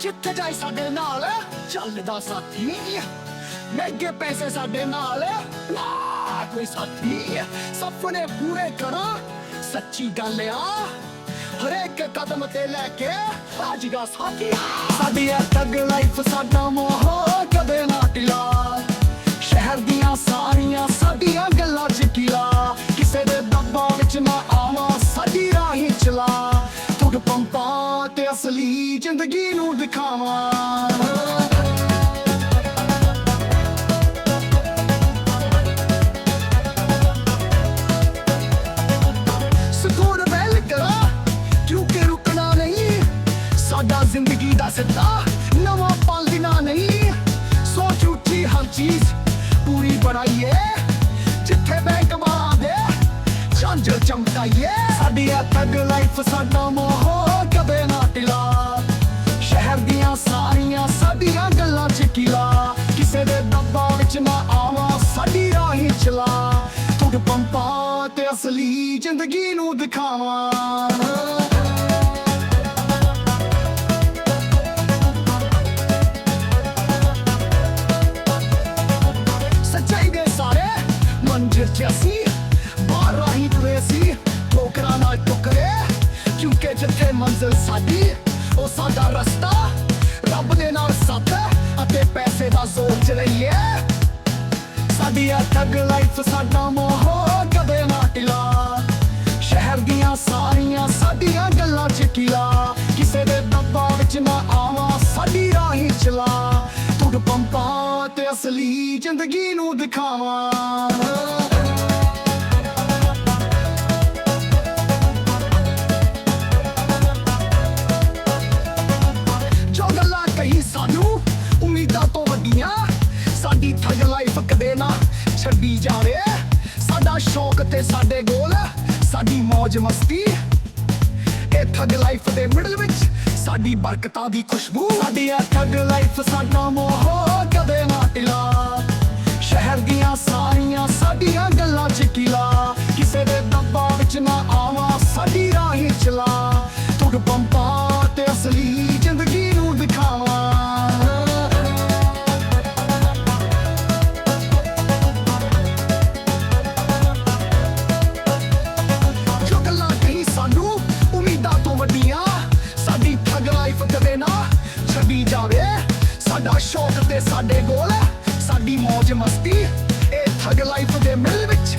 ਜਿੱਥੇ ਜਾਈ ਸਾਡੇ ਨਾਲ ਚੱਲਦਾ ਸਾਥੀ। ਮਹਿੰਗੇ ਪੈਸੇ ਸਾਡੇ ਨਾਲ, ਨਾ ਕੋਈ ਸਾਥੀ। ਸੁਪਨੇ ਪੂਰੇ ਕਰਾਂ, ਸੱਚੀ ਗੱਲ ਆ। ਹਰੇਕ ਕਦਮ ਤੇ ਲੈ ਕੇ ਆਜਗਾ ਸਾਥੀ ਸਾਡੀ ਆ ਤੱਗ ਲਾਈਫ ਸਾਡਾ ਮੋਹ ਕਦੇ ਨਾ ਟਿਲਾ ਸ਼ਹਿਰ ਦੀਆਂ ਸਾਰੀਆਂ ਅਸਲੀ ਜ਼ਿੰਦਗੀ ਨੂੰ ਦਿਖਾਵਾਂ। ਸਾਡਾ ਜ਼ਿੰਦਗੀ ਦਾ ਸਿੱਧਾ ਨਵਾਂ ਪਾਲਣਾ ਨਹੀਂ। ਸੋਚ ਉੱਠੀ ਹਰ ਚੀਜ਼ ਪੂਰੀ ਬਣਾਈਏ। ਜਿੱਥੇ ਬੈਂਕ ਦੇ ਚੰਜ ਚਮਕਾਈਏ। ਸਾਡੀ ਆ ਤੱਗ ਲਾਈਫ, ਸਾਡਾ ਮੋਹ ਕਦੇ ਨਾ ਸ਼ਹਿਰ ਦੀਆਂ ਸਾਰੀਆਂ ਸਾਡੀਆਂ ਗੱਲਾਂ ਚ ਕਿਲਾ ਕਿਸੇ ਦੇ ਦਬਾਅ ਵਿੱਚ ਨਾ ਆਵਾਂ, ਸਾਡੀ ਰਾਹੀਂ ਚਲਾ। ਤੁਡ ਪੰਪਾਂ ਤੇ ਅਸਲੀ ਜ਼ਿੰਦਗੀ ਨੂੰ ਦਿਖਾਵਾਂ। ਸੱਚਾਈ ਦੇ ਸਾਰੇ ਮੰਜ਼ਿਲ ਚ ਅਸੀਂ, ਬਾਹਰ ਰਾਹੀਂ ਤੁਰੇ ਸੀ। ਜਿੱਥੇ ਮੰਜ਼ਿਲ ਸਾਡੀ, ਉਹ ਸਾਡਾ ਰਸਤਾ। ਰੱਬ ਦੇ ਨਾਲ ਸਾਥ ਅਤੇ ਪੈਸੇ ਦਾ ਜ਼ੋਰ ਚ ਰਹੀਏ ਸਾਡੀ ਆ ਠੱਗ ਲਾਈਫ ਸਾਡਾ ਮੋਹ ਕਦੇ ਨਾ ਟਿਲਾ ਸ਼ਹਿਰ ਦੀਆਂ ਸਾਰੀਆਂ ਸਾਡੀਆਂ ਗੱਲਾਂ ਚ ਕਿਲਾ ਕਿਸੇ ਦੇ ਦੱਬਾ ਵਿੱਚ ਨਾ ਆਵਾਂ, ਸਾਡੀ ਰਾਹੀਂ ਚਲਾ। ਤੁਡ ਪੰਪਾਂ ਤੇ ਅਸਲੀ ਜ਼ਿੰਦਗੀ ਨੂੰ ਦਿਖਾਵਾਂ। ਸਾਡੀ ਠੱਗ ਲਾਈਫ ਕਦੇ ਨਾ ਛੱਡੀ ਜਾਵੇ? ਸਾਡਾ ਸ਼ੌਕ ਤੇ ਸਾਡੇ ਗੋਲ ਸਾਡੀ ਮौज ਮਸਤੀ। ਇਹ ਠੱਗ ਲਾਈਫ ਦੇ ਮਿਡਲ ਵਿੱਚ ਸਾਡੀ ਬਰਕਤਾਂ ਦੀ ਖੁਸ਼ਬੂ। ਸਾਡੀ ਆ ਠੱਗ ਲਾਈਫ ਸਾਡਾ ਮੋਹ ਕਦੇ ਨਾ ਟਿਲਾ ਸ਼ਹਿਰ ਦੀਆਂ ਸਾਰੀਆਂ ਸਾਡੀਆਂ ਸਾਡਾ ਸ਼ੌਕ ਤੇ ਸਾਡੇ ਗੋਲ ਸਾਡੀ ਮੌਜ ਮਸਤੀ ਇਹ ਠੱਗ ਲਾਈਫ ਦੇ ਮਿਲ ਵਿੱਚ